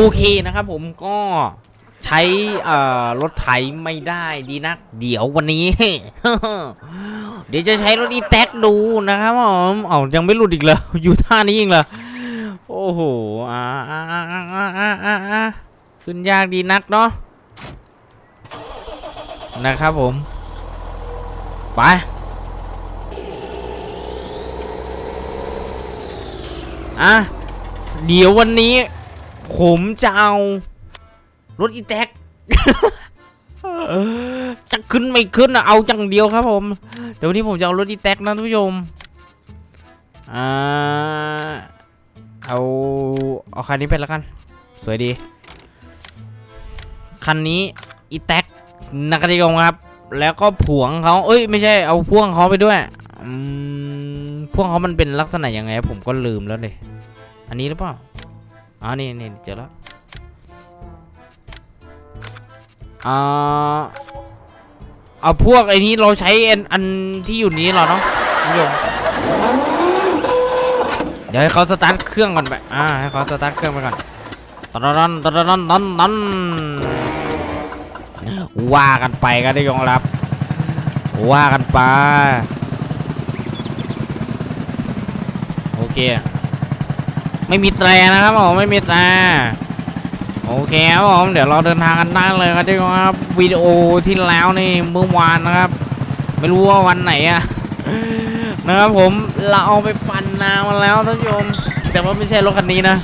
โอเคนะครับผมก็ใช้รถไถไม่ได้ดีนัก เดี๋ยววันนี้ เดี๋ยวจะใช้รถอีแท็กดูนะครับผมเอายังไม่หลุดอีกเลยอยู่ท่านี้เองเหรอโอ้โหอ่าขึ้นยากดีนักเนาะนะครับผม ไปอะเดี๋ยววันนี้ ผมจะเอา รถอีแท็กจะขึ้นไม่ขึ้นอะเอาจังเดียวครับผม เดี๋ยววันนี้ผมจะเอารถอีแท็กนะท่านผู้ชมอ่าเอาเอาคันนี้ไปแล้วกัน สวยดี คันนี้อีแท็กนักกติกงครับ แล้วก็ผวงเขาเอ้ยไม่ใช่เอาพ่วงเขาไปด้วยอืมพ่วงเขามันเป็นลักษณะยังไงผมก็ลืมแล้วเลย อันนี้หรือเปล่า อ๋อนี่นี่เจอแล้วอ่าเอาพวกไอ้นี้เราใช้อันอันที่อยู่นี้เหรอเนาะคุณผู้ชมเดี๋ยวให้เขาสตาร์ทเครื่องก่อนไปอ่าให้เขาสตาร์ทเครื่องไปก่อนตอนนั้นตอนนั้นตอนนั้นว่ากันไปก็ได้ยองรับ ว่ากันไป โอเค ไม่มีแตรนะครับผมไม่มีแตรโอเคครับผมเดี๋ยวเราเดินทางกันได้เลยครับทุกคนครับวิดีโอที่แล้วนี่เมื่อวานนะครับ ไม่รู้ว่าวันไหนอะนะครับผมเราเอาไปปั่นนามาแล้วท่านผู้ชมแต่ว่าไม่ใช่รถคันนี้นะ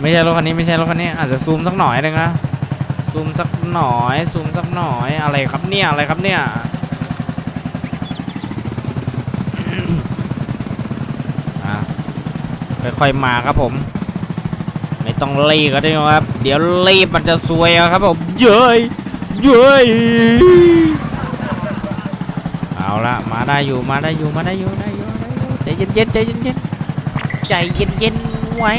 ไม่ใช่รถคันนี้ไม่ใช่รถคันนี้ อาจจะซูมสักหน่อยหนึงนะซูมสักหน่อยซูมสักหน่อยอะไรครับเนี่ยอะไรครับเนี่ย อะ ค่อยๆมาครับผม ไม่ต้องรีบก็ได้ครับ เดี๋ยวรีบมันจะซวยครับผมเย้ยเย้ยเอาละมาได้อยู่มาได้อยู่มาได้อยู่ได้อยู่ใจเย็นๆใจเย็นๆใจเย็นๆไว้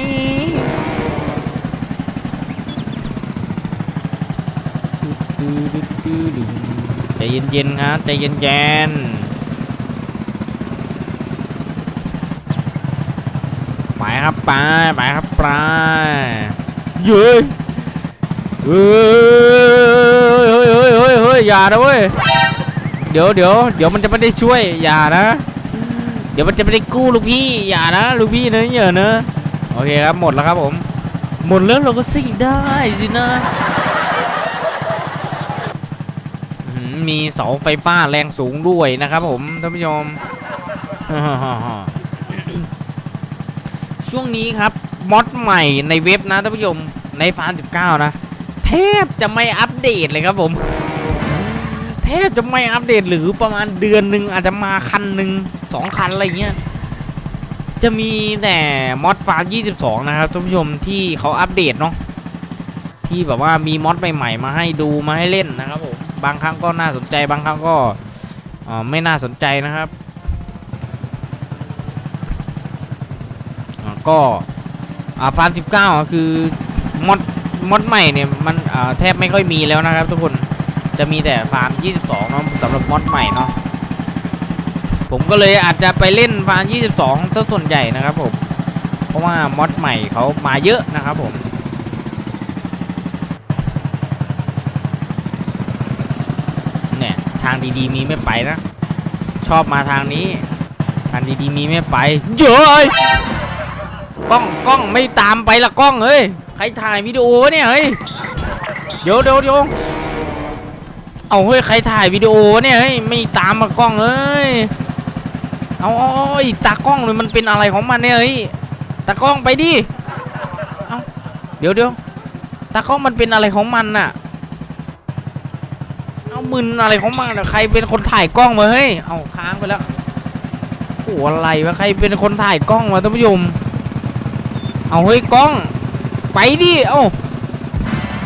ใจเย็นๆครับใจเย็นๆ ไปครับไปไปครับไปเย้ยเฮ้ยเฮ้ยเฮ้ยเฮ้ยเฮ้ยอย่านะเว้ยเดี๋ยวเดี๋ยวเดี๋ยวมันจะไม่ได้ช่วยอย่านะ เดี๋ยวมันจะไม่ได้กู้ลูกพี่อย่านะลูกพี่นะอย่านะโอเคครับหมดแล้วครับผม หมดแล้วเราก็สิ่งได้สินะมีเสาไฟฟ้าแรงสูงด้วยนะครับผมท่านผู้ชม ช่วงนี้ครับมอดใหม่ในเว็บนะท่านผู้ชมในฟาร์ม19 นะ แทบจะไม่อัปเดตเลยครับผม แทบจะไม่อัปเดตหรือประมาณเดือนหนึ่งอาจจะมาคันหนึ่งสองคันอะไรเงี้ยจะมีแต่มอดฟาร์ม22 นะครับท่านผู้ชมที่เขาอัปเดตเนาะที่แบบว่ามีมอดใหม่ๆมาให้ดูมาให้เล่นนะครับผมบางครั้งก็น่าสนใจบางครั้งก็ไม่น่าสนใจนะครับ อ่า ก็อ่าฟาร์ม19ก็คือมอดมอดใหม่เนี่ยมันอ่าแทบไม่ค่อยมีแล้วนะครับทุกคนจะมีแต่ฟาร์ม22เนาะสำหรับมอดใหม่เนาะผมก็เลยอาจจะไปเล่นฟาร์ม22ซะส่วนใหญ่นะครับผมเพราะว่ามอดใหม่เขามาเยอะนะครับผมเนี่ยทางดีๆมีไม่ไปนะ ชอบมาทางนี้ ทางดีๆมีไม่ไปเย้ย ล้องกล้องไม่ตามไปละกล้องเฮ้ยใครถ่ายวิดีโอวะเนี่ยเฮ้ยเดี๋ยวเดี๋ยวเดี๋ยวเอาเฮ้ยใครถ่ายวิดีโอวะเนี่ยเฮ้ยไม่ตามมากล้องเอ้ยเอาเอาเอาไอ้ตากล้องเลยมันเป็นอะไรของมันเนี่ยเฮ้ยตากล้องไปดิเอาเดี๋ยวเดี๋ยวตากล้องมันเป็นอะไรของมันน่ะเอามึนอะไรของมันใครเป็นคนถ่ายกล้องมาเฮ้ยเอาค้างไปแล้วโอ้อะไรวะใครเป็นคนถ่ายกล้องวะท่านผู้ชม เอาเฮ้ยกล้อง ไปดิเอ้า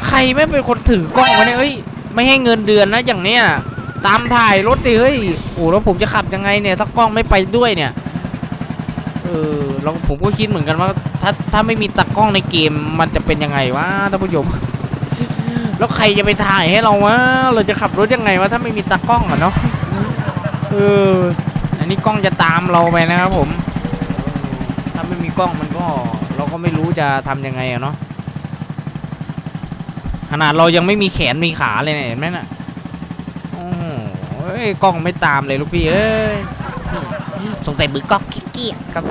ใครไม่เป็นคนถือกล้องวะเนี่ยเอ้ยไม่ให้เงินเดือนนะอย่างเนี้ยตามถ่ายรถดิเฮ้ยโอ้แล้วผมจะขับยังไงเนี่ยถ้ากล้องไม่ไปด้วยเนี่ยเออแล้วผมก็คิดเหมือนกันว่าถ้าถ้าไม่มีตากล้องในเกมมันจะเป็นยังไงวะท่านผู้ชมแล้วใครจะไปถ่ายให้เราวะเราจะขับรถยังไงวะถ้าไม่มีตากล้องอะเนาะเอออันนี้กล้องจะตามเราไปนะครับผม ถ้าไม่มีกล้องมันก็ เราก็ไม่รู้จะทำยังไงอะเนาะขนาดเรายังไม่มีแขนมีขาเลยเนี่ยเห็นไหมน่ะโอ้โหเอ้ยกล้องไม่ตามเลยลูกพี่เอ้ยสงสัยมือกล้องขี้เกียจครับ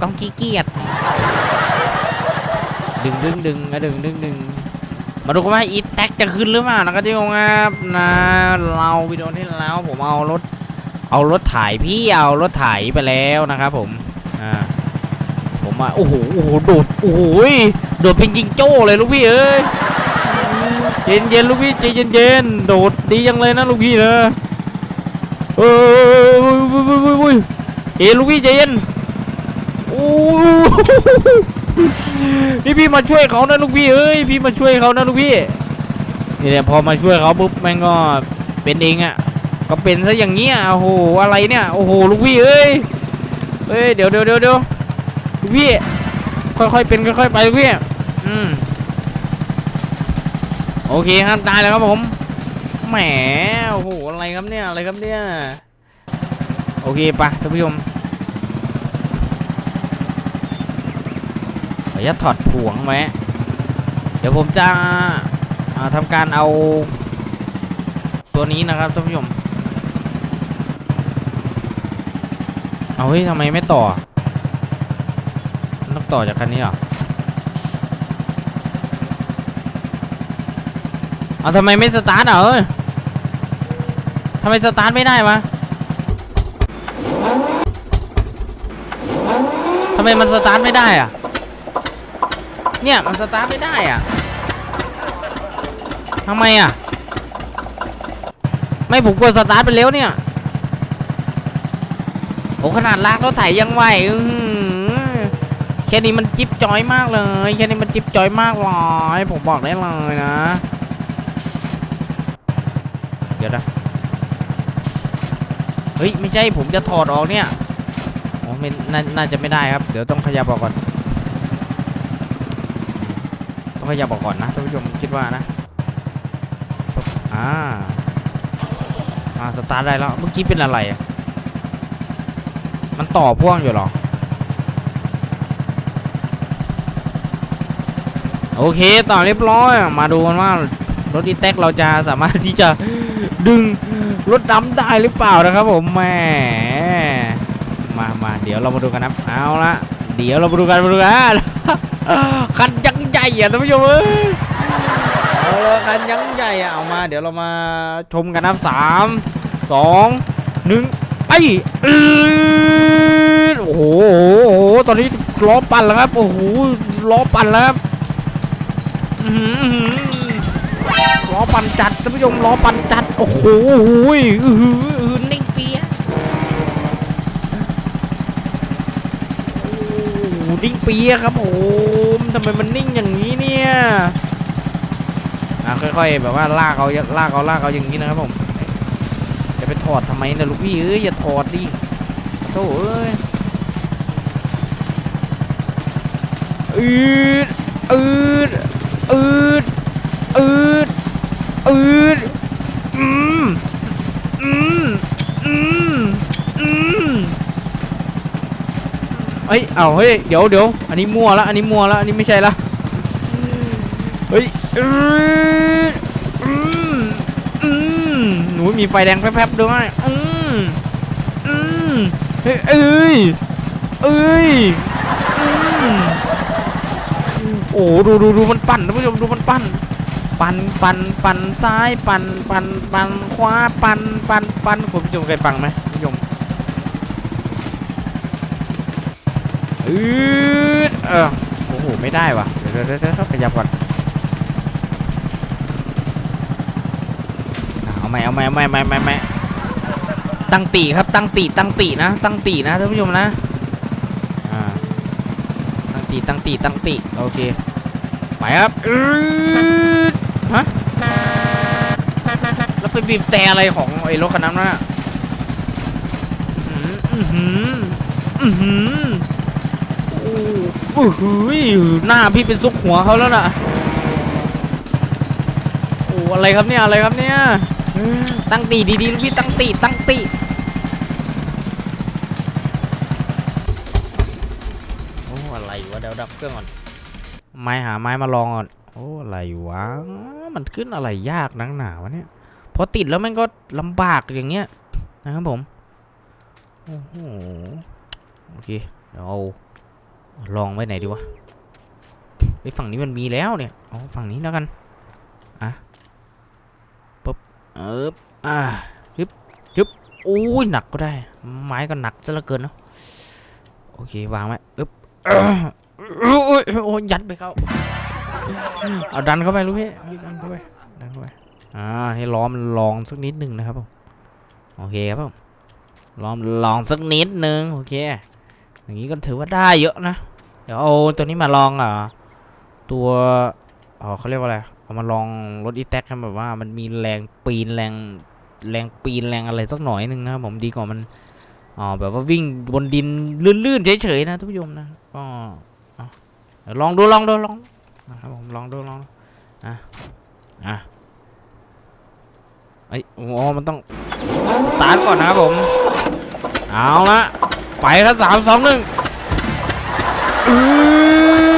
กล้องขี้เกียจดึงดึงดึงอะดึงดึงดึงมาดูกันว่าอีแท็กจะขึ้นหรือเปล่านะครับที่งครับนะเราวิดีโอที่แล้วผมเอารถเอารถถ่ายพี่เอารถถ่ายไปแล้วนะครับผม ผมอะโอ้โหโอ้โหโดดโอ้โหโดดเป็นยิงโจ้เลยลูกพี่เอ้ยเย็นเย็นลูกพี่ใจเย็นเย็นโดดดียังเลยนะลูกพี่นะเออวุ้ยวุ้ยวุ้ยวุ้ยเย็นลูกพี่ใจเย็นโอ้นี่พี่มาช่วยเขานะลูกพี่เอ้ยพี่มาช่วยเขานะลูกพี่นี่แหละพอมาช่วยเขาปุ๊บแม่งก็เป็นเองอะก็เป็นซะอย่างเงี้ยโอ้โหอะไรเนี่ยโอ้โหลูกพี่เอ้ยเฮ้ยเดี๋ยวเดี๋ยวเดี๋ยวเดี๋ยว พี่ค่อยๆเป็นค่อยๆไปลูกพี่อืมโอเคครับได้แล้วครับผมแหมโอ้โหอะไรครับเนี่ยอะไรครับเนี่ยโอเคปะท่านผู้ชมขออนุญาตถอดผวงไว้เดี๋ยวผมจะทำการเอาตัวนี้นะครับท่านผู้ชมเอาเฮ้ยทำไมไม่ต่อ ต่อจากคันนี้เหรอเอาทำไมไม่สตาร์ทอะเอ้ยทำไมสตาร์ทไม่ได้วะทำไมมันสตาร์ทไม่ได้อะ เนี่ยมันสตาร์ทไม่ได้อะทำไมอะ ไม่ผมกดสตาร์ทไปแล้วเนี่ยโอ้ขนาดลากรถไถยังไหวอื้อ แค่นี้มันจิ๊บจอยมากเลยแค่นี้มันจิ๊บจอยมากเลยผมบอกได้เลยนะ เดี๋ยวนะเฮ้ยไม่ใช่ผมจะถอดออกเนี่ยโอ้ไม่นน่าจะไม่ได้ครับ เดี๋ยวต้องขยับออกก่อน ต้องขยับออกก่อนนะท่านผู้ชมคิดว่านะอ่าอ่าสตาร์ทได้แล้วเมื่อกี้เป็นอะไร มันต่อพ่วงอยู่หรอ โอเคต่อเรียบร้อย มาดูกันว่ารถอีแท็กเราจะสามารถที่จะดึงรถดำได้หรือเปล่านะครับผมแหมมามาเดี๋ยวเรามาดูกันนะเอาละเดี๋ยวเรามาดูกันมาดูกันคันยังใหญ่อะท่านผู้ชมเอ้ยเอาละคันยังใหญ่อะเอามา เดี๋ยวเรามาชมกันนะสามสองหนึ่งไอ้โอ้โหโอ้โหตอนนี้ล้อปั่นแล้วครับโอ้โหล้อปั่นแล้วครับ ล้อปั่นจัดท่านผู้ชมล้อปั่นจัด โอ้โหโอ้โหอื้อหืออื้อหือนิ่งเปียะโอ้โหนิ่งเปียะครับผมทำไมมันนิ่งอย่างนี้เนี่ยอะค่อยๆ แบบว่าลากเอาลากเอาลากเอาอย่างนี้นะครับผม จะไปถอดทำไมเนี่ยลูกพี่เอ้ยอย่าถอดดิโธ่เอ้ยอืดอืด อืดอืดอืดอืมอืมอืมอืมเฮ้ยเอาเฮ้ยเดี๋ยวเดี๋ยวอันนี้มั่วละอันนี้มั่วละอันนี้ไม่ใช่ละเฮ้ยอืดอืมอืมหนูมีไฟแดงแป๊บๆด้วยอืมอืมเฮ้ยเอ้ยเอ้ย โอ้ดูดูดูมันปั่นท่านผู้ชมดูมันปั่น ปั่นปั่นปั่นซ้าย ปั่นปั่นปั่นขวาปั่นปั่นปั่นคุณผู้ชมเคยฟังไหมคุณผู้ชมอืดเออโอ้โหไม่ได้ว่ะเดี๋ยวเดี๋ยวเดี๋ยวขยับก่อนเอาใหม่เอาใหม่เอาใหม่ใหม่ใหม่ใหม่ตั้งปีครับตั้งปีตั้งปีนะ ตั้งปีนะท่านผู้ชมนะ ตังตีตั้งปีตั้งปีโอเคไปครับอืดฮะแล้วไปบีบแต่อะไรของไอ้รถคันนั้นน่ะอือหืออือหือโอ้โหหน้าพี่เป็นซุกหัวเขาแล้วน่ะโอ้อะไรครับเนี่ยอะไรครับเนี่ยตั้งตีดีๆลูกพี่ตั้งตีตั้งตี ยวดับเครื่องก่อน ไม้หาไม้มาลองก่อน โอ้อะไรวะ มันขึ้นอะไรยากนักหนาวะเนี่ย พอติดแล้วมันก็ลำบากอย่างเงี้ยนะครับผม โอ้โห โอเค เดี๋ยวเอาลองไว้ไหนดีวะไอฝั่งนี้มันมีแล้วเนี่ยเอฝั่งนี้แล้วกัน อะปุ๊บเอออ่ายึบยึบโอ้ยหนักก็ได้ ไม้ก็หนักซะเหลือเกินเนาะโอเควางไว้อึ๊บ โอ้ยโอ้ยยัดไปเขาเอาดันเข้าไปลูกพี่ดันเข้าไปดันเข้าไปอ่าให้ล้อมลองสักนิดหนึ่งนะครับผมโอเคครับผมล้อมลองสักนิดหนึ่งโอเค อย่างนี้ก็ถือว่าได้เยอะนะเดี๋ยวเอาตัวนี้มาลองอะตัวอ๋อเขาเรียกว่าอะไรเอามาลองรถอีแท็กกันแบบว่ามันมีแรงปีนแรงแรงปีนแรงอะไรสักหน่อยหนึงนะครับผมดีกว่ามันอ๋อแบบว่าวิ่งบนดินลื่นๆเฉยๆนะทุกผู้ชมนะก็ ลองดูลองดูลองนะครับผมลองดูลองอะอะไอยโอ้มันต้องตารก่อนนะครับผมเอาละไปครับสามสองหนึ่งอื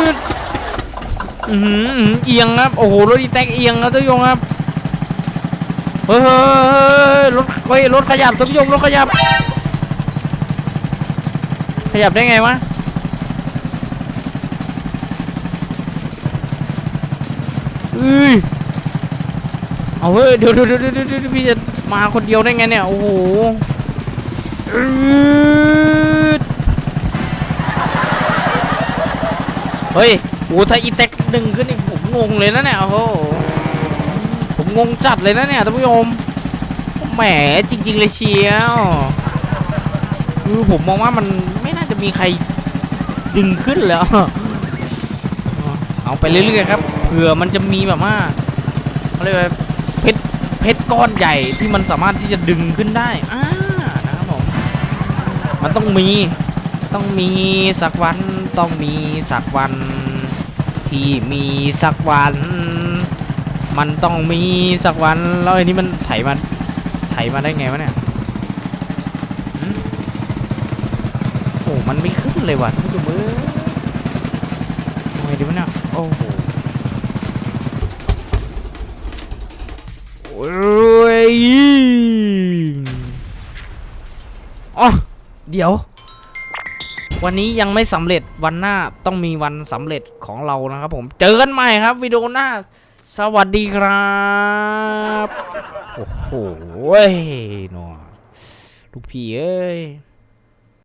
ออือเอียงครับโอ้โหรถอีแท็กเอียงครับท่านผู้ชมครับเฮ้ยเฮ้ยรถเฮ้ยรถขยับท่านผู้ชมรถขยับ ขยับได้ไงวะ อ้ยเอาเฮ้ยเดี๋ยวเดี๋ยวเดี๋ยวเดี๋ยวเดี๋ยวพี่จะมาคนเดียวได้ไงเนี่ยโอ้โหเฮ้ยโอ้ถ้าอีเต็กดึงขึ้นนี่ผมงงเลยนะเนี่ยโอ้โหผมงงจัดเลยนะเนี่ยท่านผู้ชมแหมจริง ๆ เลยเชียวคือผมมองว่ามันไม่น่าจะมีใครดึงขึ้นแล้ว เอาไปเรื่อยๆครับ ผื่อมันจะมีแบบว่าเขาเรียกว่าเพชรเพชรก้อนใหญ่ที่มันสามารถที่จะดึงขึ้นได้อ่านะครับผมมันต้องมีต้องมีสักวันต้องมีสักวัน ที่มีสักวัน มันต้องมีสักวันแล้วไอ้นี่มันไถมาไถมาได้ไงวะเนี่ยโอ้มันไม่ขึ้นเลยว่ะท่านผู้ชมเอ้ เดี๋ยว วันนี้ยังไม่สำเร็จวันหน้าต้องมีวันสำเร็จของเรานะครับผมเจอกันใหม่ครับวิดีโอหน้า สวัสดีครับโอ้โหหนอลูกพี่เอ้ย